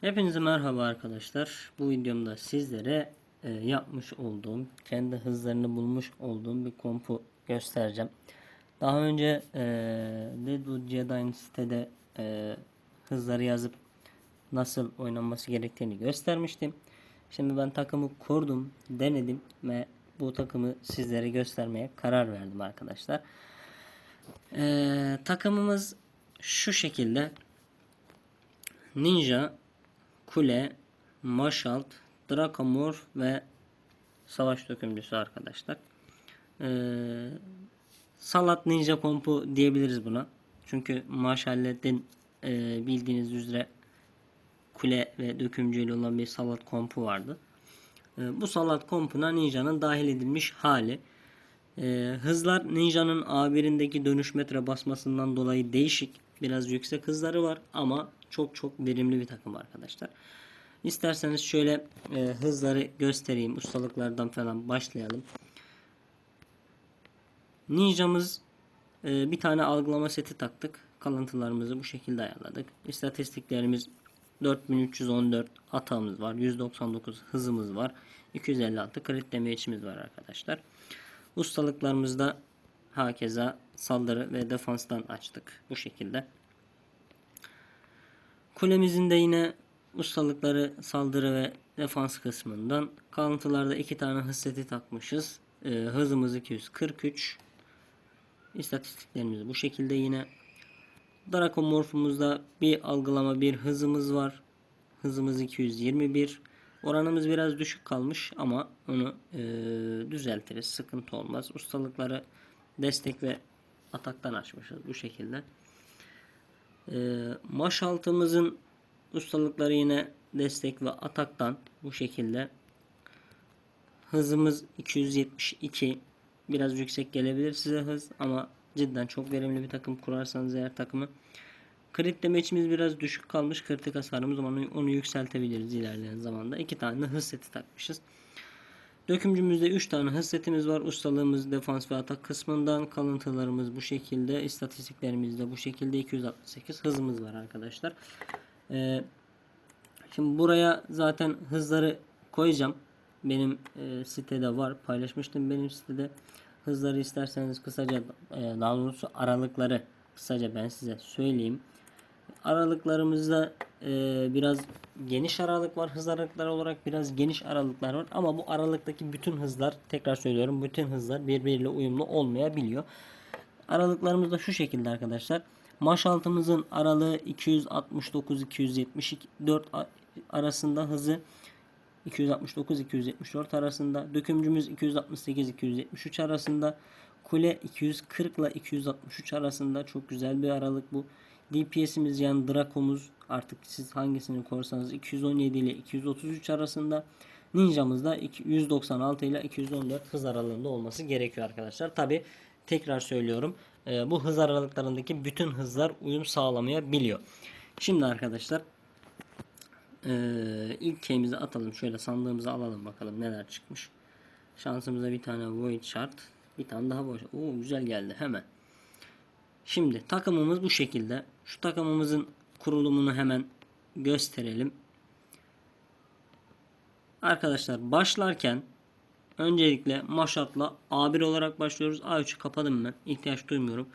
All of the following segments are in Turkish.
Hepinize merhaba arkadaşlar. Bu videomda sizlere e, yapmış olduğum, kendi hızlarını bulmuş olduğum bir kompu göstereceğim. Daha önce e, Deadwood Jedi'ın sitede e, hızları yazıp nasıl oynanması gerektiğini göstermiştim. Şimdi ben takımı kurdum, denedim ve bu takımı sizlere göstermeye karar verdim arkadaşlar. E, takımımız şu şekilde. Ninja, Kule, Maşalt, Drakomor ve Savaş Dökümcüsü arkadaşlar. Ee, Salat Ninja Kompu diyebiliriz buna. Çünkü Maşallet'in e, bildiğiniz üzere kule ve dökümcüyle olan bir salat kompu vardı. E, bu salat kompuna Ninja'nın dahil edilmiş hali. E, hızlar Ninja'nın A1'indeki dönüş metre basmasından dolayı değişik. Biraz yüksek hızları var ama çok çok verimli bir takım arkadaşlar. İsterseniz şöyle e, hızları göstereyim. Ustalıklardan falan başlayalım. Ninja'mız e, bir tane algılama seti taktık. Kalıntılarımızı bu şekilde ayarladık. İstatistiklerimiz 4314 atağımız var. 199 hızımız var. 256 crit damage'imiz var arkadaşlar. Ustalıklarımızda hakeza saldırı ve defanstan açtık. Bu şekilde. Kulemizin de yine ustalıkları saldırı ve defans kısmından kalıntılarda iki tane hız seti takmışız. Ee, hızımız 243. İstatistiklerimiz bu şekilde yine. Drakomorfumuzda bir algılama bir hızımız var. Hızımız 221. Oranımız biraz düşük kalmış ama onu e, düzeltiriz. Sıkıntı olmaz. Ustalıkları destek ve ataktan açmışız bu şekilde. E, maş altımızın ustalıkları yine destek ve ataktan bu şekilde. Hızımız 272. Biraz yüksek gelebilir size hız ama cidden çok verimli bir takım kurarsanız eğer takımı. Crit damage'imiz biraz düşük kalmış. Kritik hasarımız onu, onu yükseltebiliriz ilerleyen zamanda. İki tane hız seti takmışız. Dökümcümüzde 3 tane hız setimiz var. Ustalığımız defans ve atak kısmından. Kalıntılarımız bu şekilde. İstatistiklerimiz de bu şekilde. 268 hızımız var arkadaşlar. Ee, şimdi buraya zaten hızları koyacağım. Benim e, sitede var. Paylaşmıştım benim sitede. Hızları isterseniz kısaca e, daha doğrusu aralıkları kısaca ben size söyleyeyim. Aralıklarımızda e, biraz geniş aralık var. Hız aralıkları olarak biraz geniş aralıklar var. Ama bu aralıktaki bütün hızlar tekrar söylüyorum. Bütün hızlar birbiriyle uyumlu olmayabiliyor. Aralıklarımız da şu şekilde arkadaşlar. Maş altımızın aralığı 269-274 arasında hızı 269-274 arasında. Dökümcümüz 268-273 arasında. Kule 240 ile 263 arasında. Çok güzel bir aralık bu. DPS'imiz yani Draco'muz artık siz hangisini korsanız 217 ile 233 arasında. Ninja'mız da 196 ile 214 hız aralığında olması gerekiyor arkadaşlar. Tabi tekrar söylüyorum. E, bu hız aralıklarındaki bütün hızlar uyum sağlamayabiliyor. Şimdi arkadaşlar e, ilk şeyimizi atalım. Şöyle sandığımızı alalım bakalım neler çıkmış. Şansımıza bir tane void şart. Bir tane daha boş. Oo güzel geldi hemen. Şimdi takımımız bu şekilde. Şu takımımızın kurulumunu hemen gösterelim. Arkadaşlar başlarken öncelikle maşatla A1 olarak başlıyoruz. A3'ü kapadım ben. İhtiyaç duymuyorum.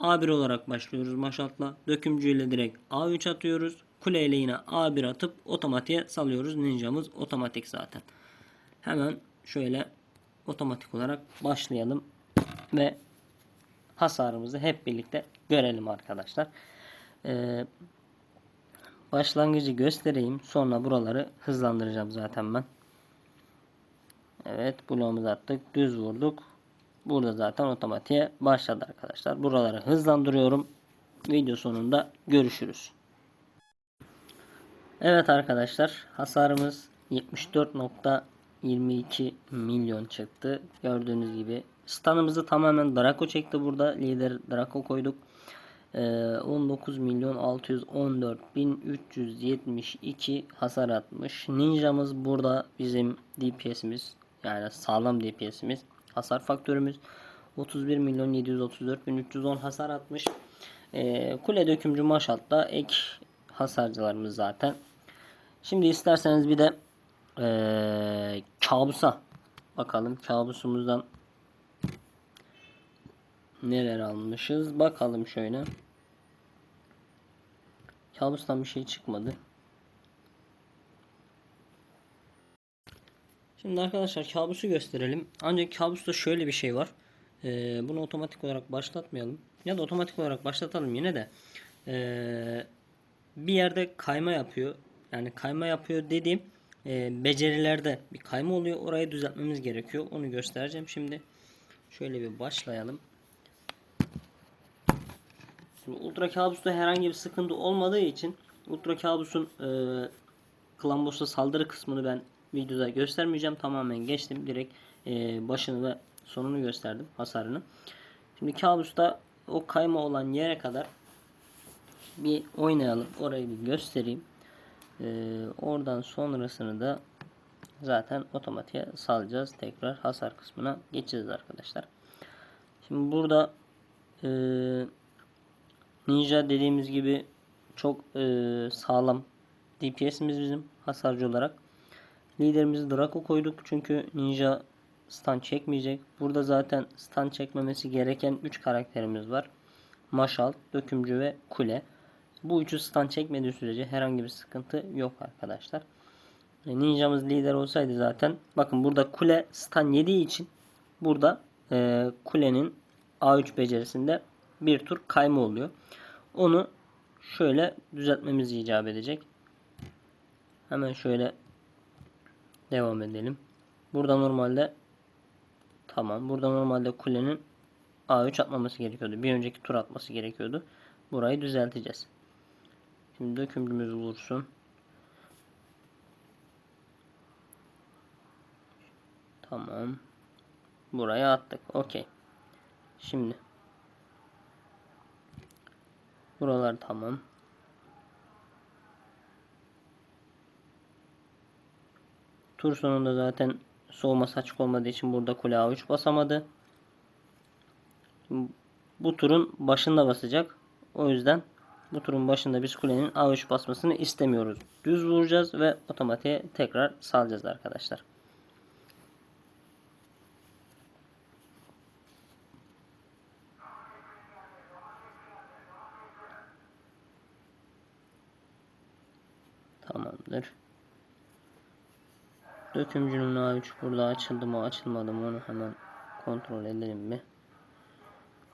A1 olarak başlıyoruz maşatla. Dökümcüyle direkt A3 atıyoruz. Kuleyle yine A1 atıp otomatiğe salıyoruz. Ninjamız otomatik zaten. Hemen şöyle otomatik olarak başlayalım. Ve hasarımızı hep birlikte görelim arkadaşlar. Ee, başlangıcı göstereyim. Sonra buraları hızlandıracağım zaten ben. Evet bloğumuzu attık. Düz vurduk. Burada zaten otomatiğe başladı arkadaşlar. Buraları hızlandırıyorum. Video sonunda görüşürüz. Evet arkadaşlar hasarımız 74.22 milyon çıktı. Gördüğünüz gibi Stun'ımızı tamamen Draco çekti burada. Lider Draco koyduk. Ee, 19 milyon 614 bin 372 hasar atmış. Ninja'mız burada bizim DPS'imiz yani sağlam DPS'imiz. Hasar faktörümüz 31 milyon 734 bin 310 hasar atmış. Ee, kule dökümcü maşaltta ek hasarcılarımız zaten. Şimdi isterseniz bir de eee kabusa bakalım. Kabusumuzdan neler almışız. Bakalım şöyle. Kabustan bir şey çıkmadı. Şimdi arkadaşlar kabusu gösterelim. Ancak kabusta şöyle bir şey var. Ee, bunu otomatik olarak başlatmayalım. Ya da otomatik olarak başlatalım yine de. Ee, bir yerde kayma yapıyor. Yani kayma yapıyor dediğim e, becerilerde bir kayma oluyor. Orayı düzeltmemiz gerekiyor. Onu göstereceğim şimdi. Şöyle bir başlayalım. Şimdi Ultra Kabus'ta herhangi bir sıkıntı olmadığı için Ultra Kabus'un e, Klambos'a saldırı kısmını ben videoda göstermeyeceğim. Tamamen geçtim. Direkt e, başını ve sonunu gösterdim. Hasarını. Şimdi Kabus'ta o kayma olan yere kadar bir oynayalım. Orayı bir göstereyim. E, oradan sonrasını da zaten otomatiğe salacağız. Tekrar hasar kısmına geçeceğiz arkadaşlar. Şimdi burada eee Ninja dediğimiz gibi çok e, sağlam DPS'imiz bizim hasarcı olarak. Liderimizi Draco koyduk çünkü Ninja stun çekmeyecek. Burada zaten stun çekmemesi gereken 3 karakterimiz var. Maşal, Dökümcü ve Kule. Bu üçü stun çekmediği sürece herhangi bir sıkıntı yok arkadaşlar. E, Ninjamız lider olsaydı zaten bakın burada kule stun yediği için burada e, kulenin A3 becerisinde bir tur kayma oluyor. Onu şöyle düzeltmemiz icap edecek. Hemen şöyle devam edelim. Burada normalde tamam. Burada normalde kulenin A3 atmaması gerekiyordu. Bir önceki tur atması gerekiyordu. Burayı düzelteceğiz. Şimdi dökümümüz vursun. Tamam. Buraya attık. Okey. Şimdi Buralar tamam. Tur sonunda zaten soğuması açık olmadığı için burada kule A3 basamadı. Bu turun başında basacak. O yüzden bu turun başında biz kulenin A3 basmasını istemiyoruz. Düz vuracağız ve otomatiğe tekrar salacağız arkadaşlar. Tamamdır. Dökümcünün A3 burada açıldı mı açılmadı mı onu hemen kontrol edelim mi?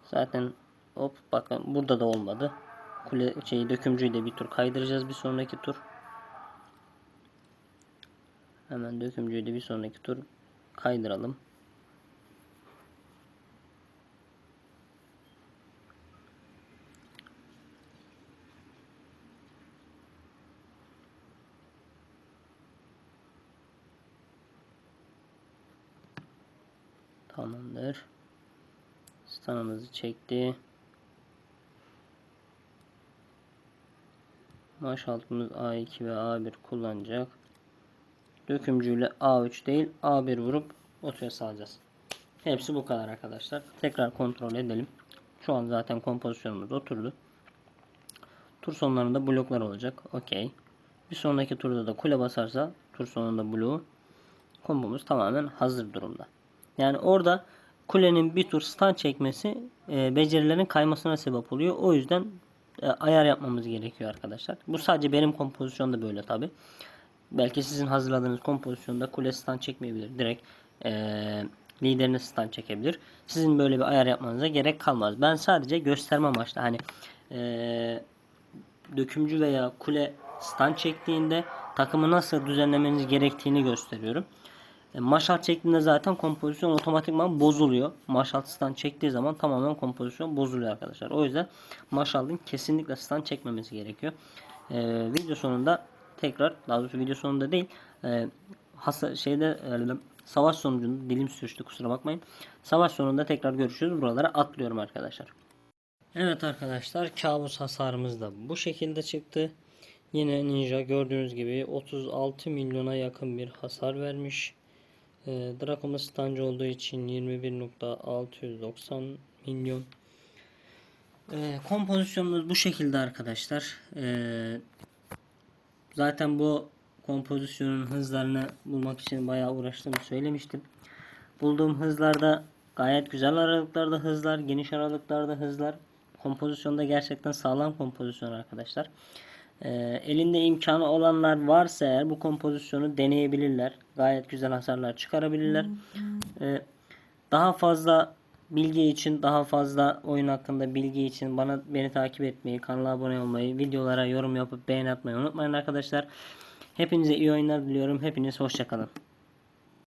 Zaten hop bakın burada da olmadı. Kule şeyi dökümcüyü de bir tur kaydıracağız bir sonraki tur. Hemen dökümcüyü de bir sonraki tur kaydıralım. Tamamdır. Stun'ımızı çekti. Maş altımız A2 ve A1 kullanacak. Dökümcüyle A3 değil A1 vurup otoya salacağız. Hepsi bu kadar arkadaşlar. Tekrar kontrol edelim. Şu an zaten kompozisyonumuz oturdu. Tur sonlarında bloklar olacak. Okey. Bir sonraki turda da kule basarsa tur sonunda bloğu kombomuz tamamen hazır durumda. Yani orada kulenin bir tur stun çekmesi e, becerilerin kaymasına sebep oluyor. O yüzden e, ayar yapmamız gerekiyor arkadaşlar. Bu sadece benim kompozisyonda böyle tabi. Belki sizin hazırladığınız kompozisyonda kule stun çekmeyebilir. Direkt e, lideriniz stun çekebilir. Sizin böyle bir ayar yapmanıza gerek kalmaz. Ben sadece gösterme amaçlı hani e, dökümcü veya kule stun çektiğinde takımı nasıl düzenlemeniz gerektiğini gösteriyorum. E, maşalt çektiğinde zaten kompozisyon otomatikman bozuluyor. Maşalt stun çektiği zaman tamamen kompozisyon bozuluyor arkadaşlar. O yüzden maşaltın kesinlikle stun çekmemesi gerekiyor. E, video sonunda tekrar daha doğrusu video sonunda değil e, hasa, şeyde e, savaş sonucunda dilim sürçtü kusura bakmayın. Savaş sonunda tekrar görüşürüz. Buralara atlıyorum arkadaşlar. Evet arkadaşlar kabus hasarımız da bu şekilde çıktı. Yine Ninja gördüğünüz gibi 36 milyona yakın bir hasar vermiş. E, stancı olduğu için 21.690 milyon. E, kompozisyonumuz bu şekilde arkadaşlar. E, zaten bu kompozisyonun hızlarını bulmak için bayağı uğraştığımı söylemiştim. Bulduğum hızlarda gayet güzel aralıklarda hızlar, geniş aralıklarda hızlar. Kompozisyonda gerçekten sağlam kompozisyon arkadaşlar. Ee, elinde imkanı olanlar varsa eğer bu kompozisyonu deneyebilirler. Gayet güzel hasarlar çıkarabilirler. Ee, daha fazla bilgi için, daha fazla oyun hakkında bilgi için bana beni takip etmeyi, kanala abone olmayı, videolara yorum yapıp beğeni atmayı unutmayın arkadaşlar. Hepinize iyi oyunlar diliyorum. Hepiniz hoşçakalın.